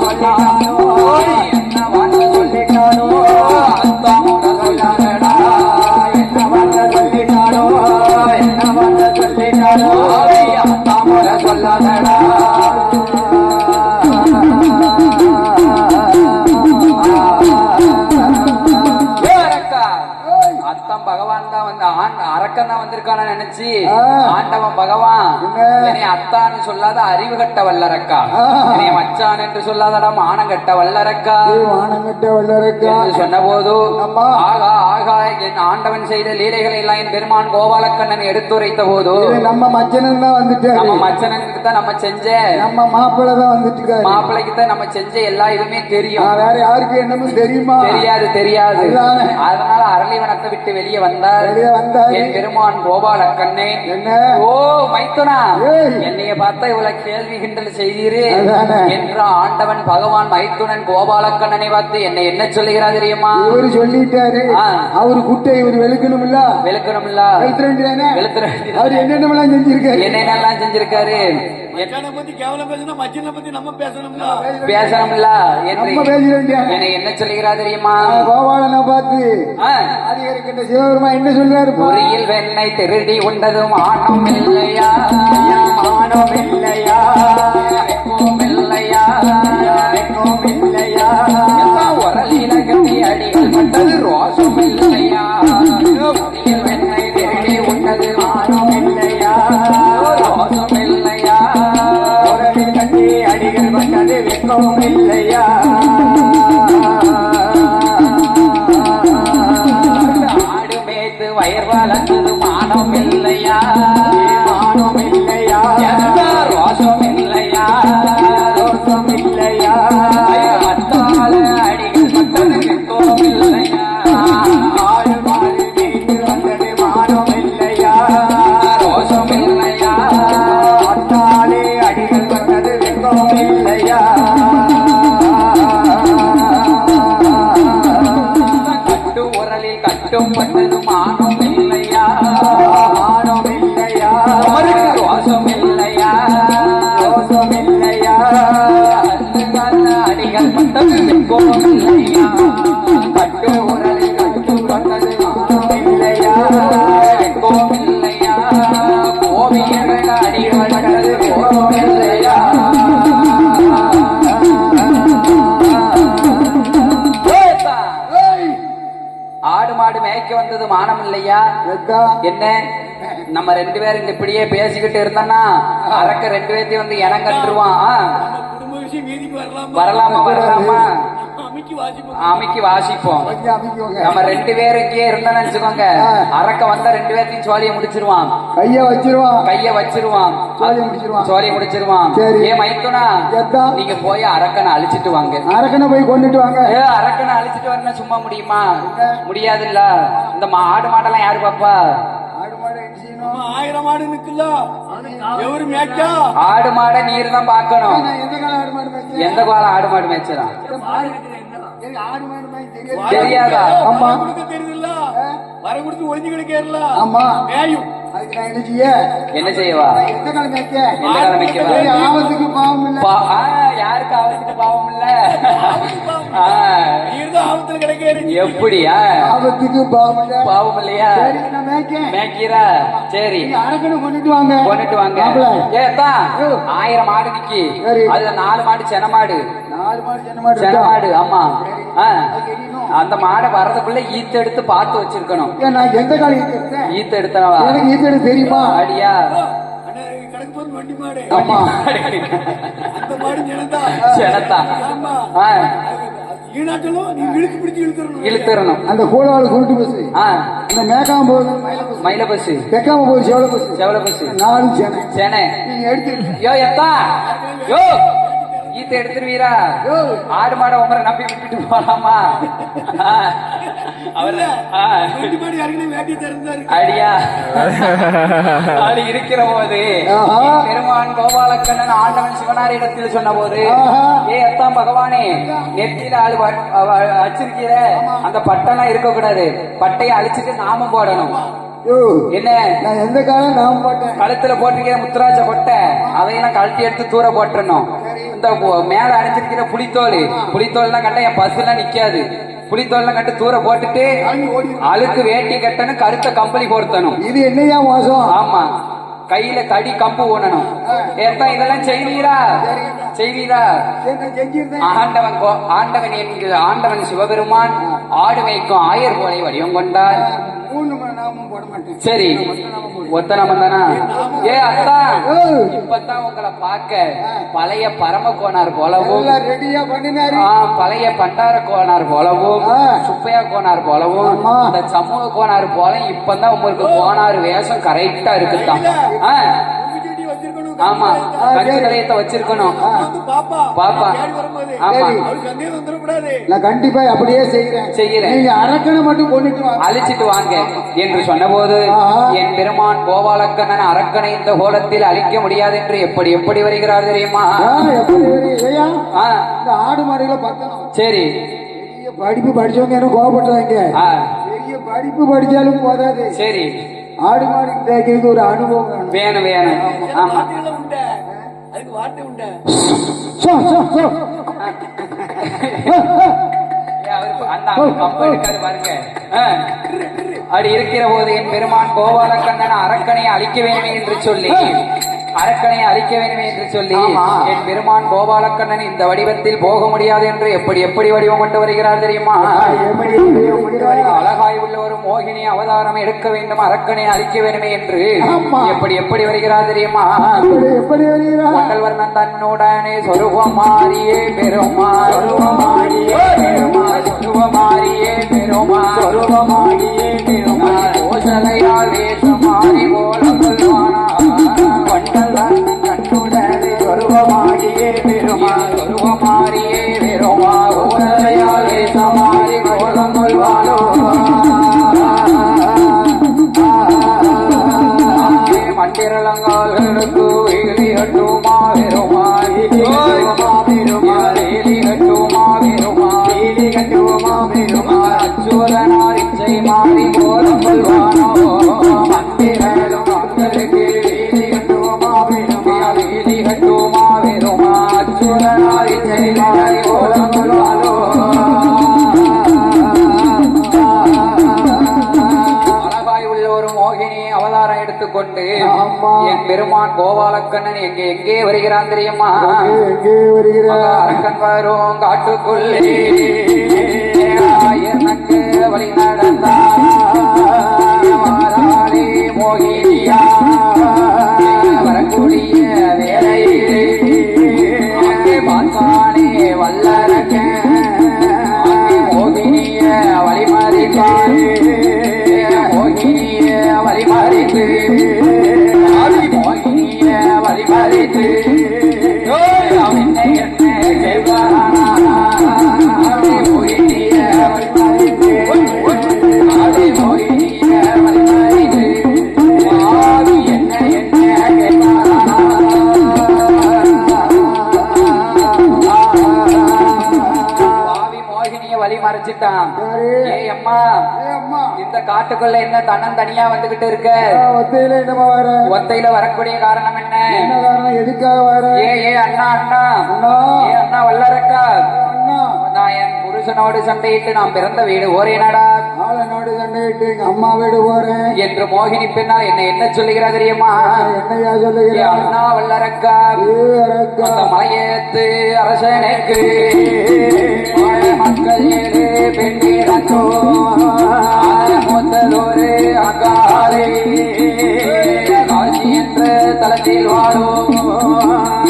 भला நினைச்சு. ஆண்டவன் பகவான் என்ன? அத்தான்னு சொல்லாத அறிவு கட்ட வல்லரக்கா. என்னை மச்சான் என்று சொல்லாதடா மானம் கட்ட வல்லரக்கா வானங்கட்ட வல்லரக்கா என்று சொன்னபோது அம்மா. ஆகா ஆகா என் ஆண்டவன் செய்த லீலைகளை எல்லாம் என் பெருமான் கோபாலக்கண்ணன் எடுத்துரைத்த போது நம்ம மச்சனன் தான் வந்துட்டாரு நம்ம மச்சனனுக்கு தான் நம்ம செஞ்ச நம்ம மாப்பிள்ளை தான் வந்துட்டுக்காரு மாப்பிள்ளைக்கு தான் நம்ம செஞ்ச எல்லா இதுவுமே தெரியும் வேற யாருக்கு என்னமோ தெரியுமா தெரியாது தெரியாது. அதனால அரளிவனத்தை விட்டு வெளியே வந்தார் வெளியே வந்தாரு. என் பெருமான் கோபாலக்கண்ணே என்ன? ஓ மைத்துனா. என்னைய பார்த்தா இவ்வளவு கேள்வி கிண்டல் செய்தீரு. என்ற ஆண்டவன் பகவான் மைத்துனன் கோபாலக்கண்ணனை பார்த்து என்னை என்ன சொல்லுகிறா தெரியுமா? இவரு சொல்லிட்டாரு. அவரு குட்டை இவரு வெளுக்கணும்ல வெளுக்கணும்ல வெளுத்துற வேண்டியதானே வெளுத்துற அவர் என்னென்னலாம் செஞ்சிருக்காரு? என்னென்னலாம் செஞ்சிருக்காரு? மச்சானை பத்தி கேவலம் பேசினா மச்சனை பத்தி நம்ம பேசணும்ல பேசணும்ல நம்ம பேச வேண்டியதானே என்னை என்ன சொல்லுகிறா தெரியுமா கோபாலனை பார்த்து ஆ. ஆதிகாரிக்கின்ற சிவபெருமா என்ன சொல்றாரு. பொறியில் வெண்ணை திருடி உண்டது மானம் இல்லையா இல்லையா ஆடு மாடு மேய்க்க வந்தது மானம் இல்லையா? என்ன? நம்ம ரெண்டு பேரும் இப்படியே பேசிக்கிட்டு இருந்தோம்னா அரக்க ரெண்டு பேர்த்தையும் வந்து இனம் கட்டுருவான். வரலாமா வரலாமா? அமைக்கு வாசிப்போம் அமைக்கி நம்ம ரெண்டு பேரும் இங்கேயே இருந்தோம்னு நினைச்சுக்கோங்க அரக்க வந்தா ரெண்டு பேர்த்தையும் சோழியை முடிச்சிருவான் கைய வச்சிருவான் கைய வச்சிருவான் சோழியை முடிச்சிருவான். சோழியை முடிச்சிருவான் சரி. ஏ மைத்துனா? நீங்க போய் அரக்கனை அழிச்சிட்டு வாங்க அரக்கனை போய் கொண்டுட்டு வாங்க ஏ அரக்கனை அழிச்சிட்டு வரணும் சும்மா முடியுமா முடியாதுல்ல இந்த மா- ஆடு மாடெல்லாம் யாரு பாப்பா ஆடு மாடு என்ன செய்யணும் நம்ம ஆயிரம் ஆடு நிக்கல எவரு மேய்க்கா ஆடு மாடை நீர் தான் பார்க்கணும் நான் எந்த காலம் ஆடு மாடு மேய்ச்சேன் எந்த காலம் ஆடு மாடு மேய்ச்சலாம் தெரியாது. ஆமா தெரியுதுல்ல? வர கொடுத்து ஒளிஞ்சு கிடைக்கல ஆமா. மேயும் அதுக்கு நான் என்ன செய்ய? என்ன செய்வா எந்த காலம் மேய்க்க எந்த ஏய், ஆபத்துக்கு பாவம் இல்ல. யாருக்கு அவருக்கு பாவம் இல்ல? எப்படியா? ஆபத்துக்கு பாவம் இல்ல பாவம் இல்லையா சரி நான் மேய்க்க? மேய்க்கிறா? சரி. கொண்டுட்டு வாங்க. கொண்டுட்டு வாங்க. ஆயிரம் மாடு நிக்கி. சரி. அதுல நாலு மாடு சென மாடு. நாலு மாடு மாடு சென இருக்கா? மாடு ஆமா. அந்த மாடை வர்றதுக்குள்ள ஈத்து எடுத்து பார்த்து வச்சிருக்கணும். நான் எந்த காலம் ஈத்து எடுத்தேன்? ஈத்து எடுத்தனவா எனக்கு ஈத்து எடுக்க தெரியுமா? அடியா. வண்டி மாடு. ஆமா. அந்த மாடு ஜனதா செனத்தா. ஆமா. ஈனாட்டலும் நீ இழுக்கு பிடிச்சு இழுத்துறணும். இழுத்துறணும். அந்த கூடாளு குருட்டு பஸ் ஆ, அந்த மேக்காம போகுது மயில பஸ் மயில பஸ் தெக்காம போகுது செவல பஸ் செவல பஸ் நாலு சேனை செனை நீங்க எடுத்து யோ எத்தா. யோ. ஈத்த எடுத்துருவீரா? ஆடு மாட உமரை நம்பி விட்டுட்டு போலாமா? அடியா. ஆடு இருக்கிற போது பெருமான் கோபாலக்கண்ணன் ஆண்டவன் சிவனாரிடத்தில் சொன்ன போது. ஏ எத்தாம் பகவானே நெத்தியில ஆளு வச்சிருக்கிற அந்த பட்டெல்லாம் இருக்க கூடாது பட்டையை அழிச்சிட்டு நாமம் போடணும். என்ன? நான் எந்த காலம் நான் போட்டேன்? கழுத்துல போட்டிருக்கிற முத்துராஜ கொட்டை அதையெல்லாம் கழட்டி எடுத்து தூர போட்டுறணும். இந்த மேல அணிஞ்சிருக்கிற புளித்தோல் புளித்தோல்லாம் கண்டா என் பஸ் எல்லாம் நிக்காது. புளித்தோல்லாம் கண்டு தூர போட்டுட்டு அழுக்கு வேட்டி கட்டணும் கருத்த கம்பளி பொருத்தணும். இது என்னையா மோசம்? ஆமா. கையில தடி கம்பு ஊனணும். ஏத்தா இதெல்லாம் செய்வீரா? செய்வீரா? ஆண்டவன் கோ- ஆண்டவன் என்கிற ஆண்டவன் சிவபெருமான் ஆடு மேய்க்கும் ஆயர் போலை வடிவம் கொண்டார். மாட்டேன் சரி ஒத்த நாமம் தானா ஏ அத்தா இப்பதான் உங்களை பார்க்க பழைய பரம கோனார் போலவும் ரெடியா பண்ணினாரு. பழைய பண்டார கோனார் போலவும். சுப்பையா கோனார் போலவும். இந்த சமூக கோனார் போல இப்பதான் உங்களுக்கு கோனார் வேஷம் கரெக்டா இருக்குதான் ஆமா கஞ்சி வச்சிருக்கணும். பாப்பா. பாப்பா. ஆமா. நான் கண்டிப்பா அப்படியே செய்யறேன். செய்யறேன். நீங்க அரக்கனை மட்டும் கொண்டுட்டு அழிச்சிட்டு வாங்க. என்று சொன்னபோது. என் பெருமான் கோபாலக்கண்ணன் அரக்கனை இந்த கோலத்தில் அழிக்க முடியாது என்று எப்படி எப்படி வருகிறார் தெரியுமா? ஆடு மாடுகளை பத்தணும் சரி. பெரிய படிப்பு படிச்சவங்க என்ன கோவப்படுறாங்க படிப்பு படிச்சாலும் போதாது. சரி. ஆடு மாடு தேய்க்கிறதுக்கு ஒரு அனுபவம் வேணும். வேணும் ஆமா. அதுக்கு வார்த்தை உண்டு. அப்படி இருக்கிற போது என் பெருமான் கோபாலக்கண்ணன் அரக்கனை அழிக்க வேண்டுமே என்று சொல்லி. அரக்கனை அழிக்க வேண்டுமே என்று சொல்லி. என் பெருமான் கோபாலக்கண்ணன் இந்த வடிவத்தில் போக முடியாது என்று எப்படி எப்படி வடிவம் கொண்டு வருகிறார் தெரியுமா? அழகாய் உள்ள ஒரு மோகினி அவதாரம் எடுக்க வேண்டும் அரக்கனை அழிக்க வேண்டுமே என்று. எப்படி எப்படி வருகிறார் தெரியுமா? மண்டல் வர்ணன் தன்னுடனே சொருவமாரியே பெருமாள். கோசலையால் வேஷமாறி போல ஆமா. என் பெருமான் கோபாலக்கண்ணன் எங்கே எங்கே வருகிறான் தெரியுமா? எங்கே, வரும் காட்டுக்குள்ளே. எனக்கு வழி வழி மறைச்சிட்டான் ஏ அம்மா இந்த காட்டுக்குள்ள என்ன தன்னன் தனியா வந்துகிட்டு இருக்க? ஒத்தையில என்னமா வர? ஒத்தையில வரக்கூடிய காரணம் என்ன? காரணம்? எதுக்காக வர? ஏ ஏ அண்ணா அண்ணா. ஏ அண்ணா வல்லரக்கா. நான் என் புருஷனோடு சண்டையிட்டு நான் பிறந்த வீடு ஓரேனடா. ஆளனோடு சண்டையிட்டு எங்க அம்மா வீடு போறேன். என்று மோகினி பெண்ணால் என்ன என்ன சொல்லுகிறா தெரியுமா? என்னையா ஏ சொல்லுகிறேன் அண்ணா வல்லரக்கா. அந்த மலையேத்து அரசனுக்கு மக்களே ஏழு பெண்ணிறந்தோ மூத்ததொரு காசி என்ற தளத்தில் வாழோ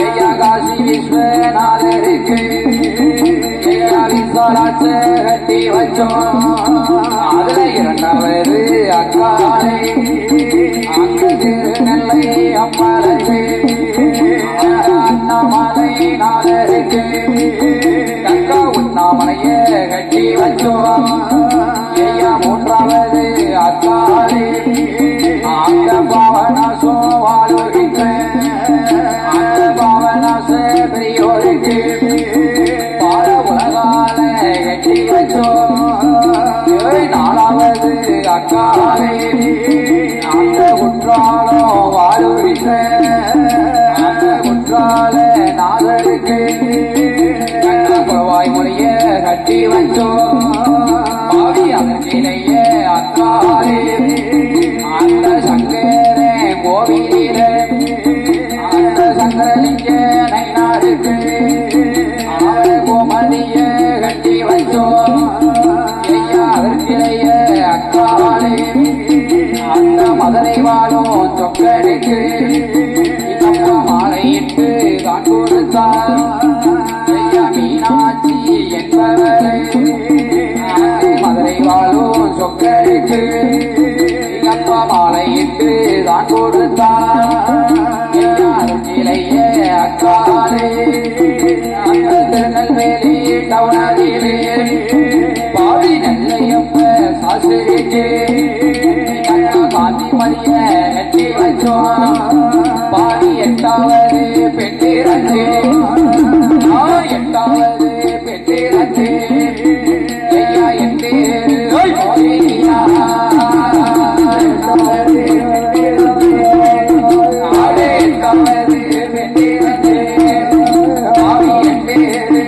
ஐயா காசி விஸ்வநாதருக்கு ஐயா கட்டி வச்சோம். அதுல இரண்டாவது அக்காலே அங்க திருநெல்லை அம்மலைக்கு அண்ணாமலை நாதருக்கு சொக்கனுக்கு நம்ம மாலையிட்டு தான் பாடி எட்டாவது பெற்றிரச்சு எட்டாவது பெற்றிரச்சு ஐயா என் ஆடே எட்டாவது பெற்றிரச்சு பாவி என் பேரு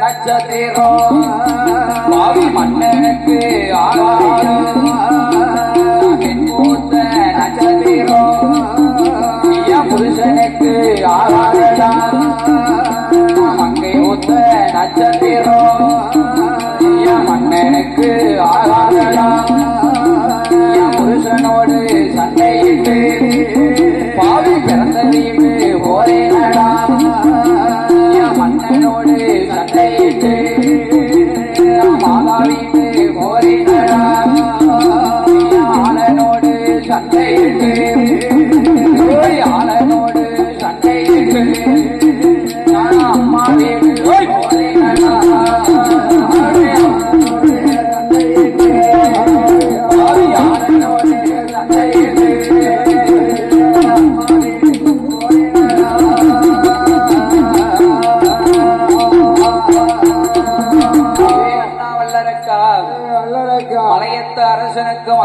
நட்சத்திரம்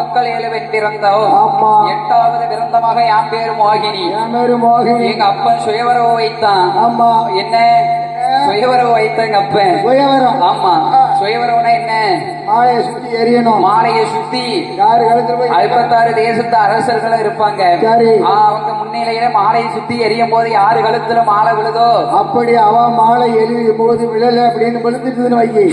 மக்கள் ஏழு வென்றிருந்தோம் ஆமா. எட்டாவது விருந்தமாக யான் பேரு மோகினி என் பேரு மோகினி எங்க அப்பன் சுயவரவு வைத்தான். ஆமா. என்ன? சுயவரவு வைத்த எங்க அப்பன். உயவரம் ஆமா. சுயவரவுனா என்ன? மாலையை சுத்தி எரியணும். மாலையை சுத்தி யாரு கழுத்துல போய் ஐம்பத்தாறு தேசத்து அரசர்களும் இருப்பாங்க. அவங்க முன்னிலையில மாலையை சுத்தி எரியும் போது யாரு கழுத்துல மாலை விழுதோ? அப்படி அவன் மாலை எழுதி போது விழல அப்படின்னு விழுந்துட்டுன்னு வைக்கி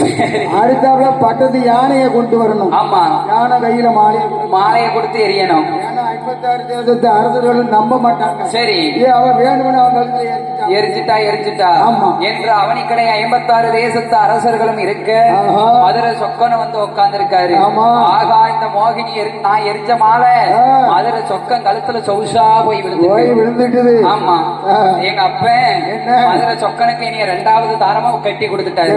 அடுத்தாப்புல பட்டத்து யானையை கொண்டு வரணும். ஆமா. யானை கையில மாலையை. மாலையை கொடுத்து எரியணும். ஏன்னா ஐம்பத்தாறு தேசத்து அரசர்களும் நம்ப மாட்டாங்க. சரி. ஏ அவன் வேணும்னு அவன் கழுத்துல எரிச்சிட்டா ஆமா. என்று அவனிக்கடை ஐம்பத்தாறு தேசத்து அரசர்களும் இருக்க. மதுரை சொக்கன் வந்து உட்கார்ந்திருக்காரு ஆமா. ஆகா இந்த மோகினி நான் எரிச்ச மாலை. மதுரை சொக்கன் கழுத்துல சொகுசா போய் போய் விழுந்து விழுந்துட்டுது ஆமா. எங்க அப்பன்? மதுரை சொக்கனுக்கு இனி ரெண்டாவது தாரமா கட்டி கொடுத்துட்டாரு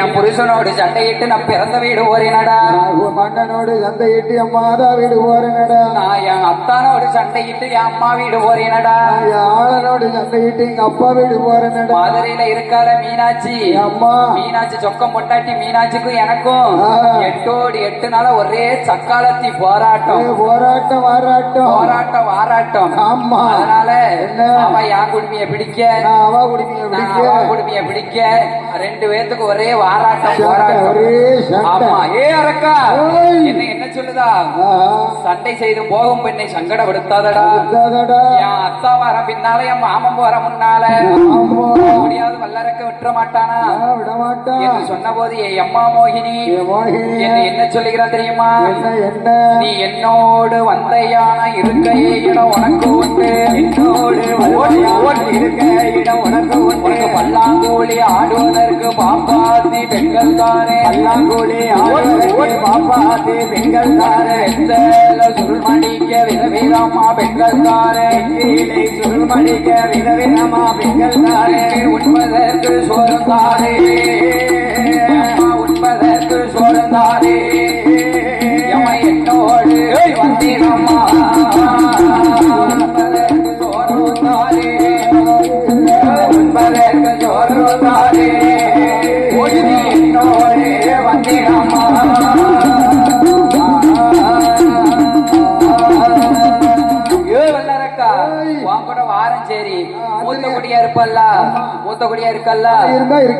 என் புருஷனோடு சண்டையிட்டு நான் பிறந்த வீடு ஓரினடா மன்னனோடு சந்தையிட்டு என் மாதா வீடு போறேனடா நான் என் அத்தானோடு சண்டையிட்டு என் அம்மா வீடு ஓரினடா ஆளனோடு சந்தையிட்டு எங்க அப்பா வீடு போறேனடா மதுரையில இருக்கார மீனாட்சி. அம்மா மீனாட்சி சொக்கம் பொட்டாட்டி மீனாட்சிக்கும் எனக்கும். எட்டோடு எட்டு நாளா ஒரே சக்காலத்தி போராட்டம். போராட்டம் வாராட்டம். போராட்டம் வாராட்டம். ஆமா. அதனால என்ன? அவ என் குடுமைய பிடிக்க. நான் அவா குடிமையை அவ குடுமைய பிடிக்க. ரெண்டு பேத்துக்கு ஒரே வாராட்டம் போராட்டம். ஒரே. ஆமா. ஏ அரக்கா. என்ன என்ன சொல்லுதா. சண்டை செய்து போகும் பெண்ணை சங்கடப்படுத்தாதடா. என் அத்தா வர பின்னால என் மாமன் வர முன்னால. முடியாத வல்லறக்க விட்டுற மாட்டானா? விட மாட்டான் என்று சொன்னபோது என் அம்மா மோகினி. என்ன சொல்லுகிறா தெரியுமா? நீ என்னோடு வந்தையான இருக்கையே இடம் உனக்கு உண்டு. என்னோடு இருக்க இடம் உனக்கு உண்டு. பல்லாங்குழி ஆடுவதற்கு பாப்பாத்தி பெண்கள் தானே. பல்லாங்குழி ஆடுவதற்கு பாப்பாத்தி பெண்கள் தானே வெத்தல சுருள்மணிக்க விதவிதமா பெண்கள் தானே கீழே சுருள்மணிக்க விதவிதமா பெண்கள் தானே உண்பதற்கு சோறு தானே இருப்பல்ல? மூத்த குடியா இருக்கல்ல இருந்தா இருக்க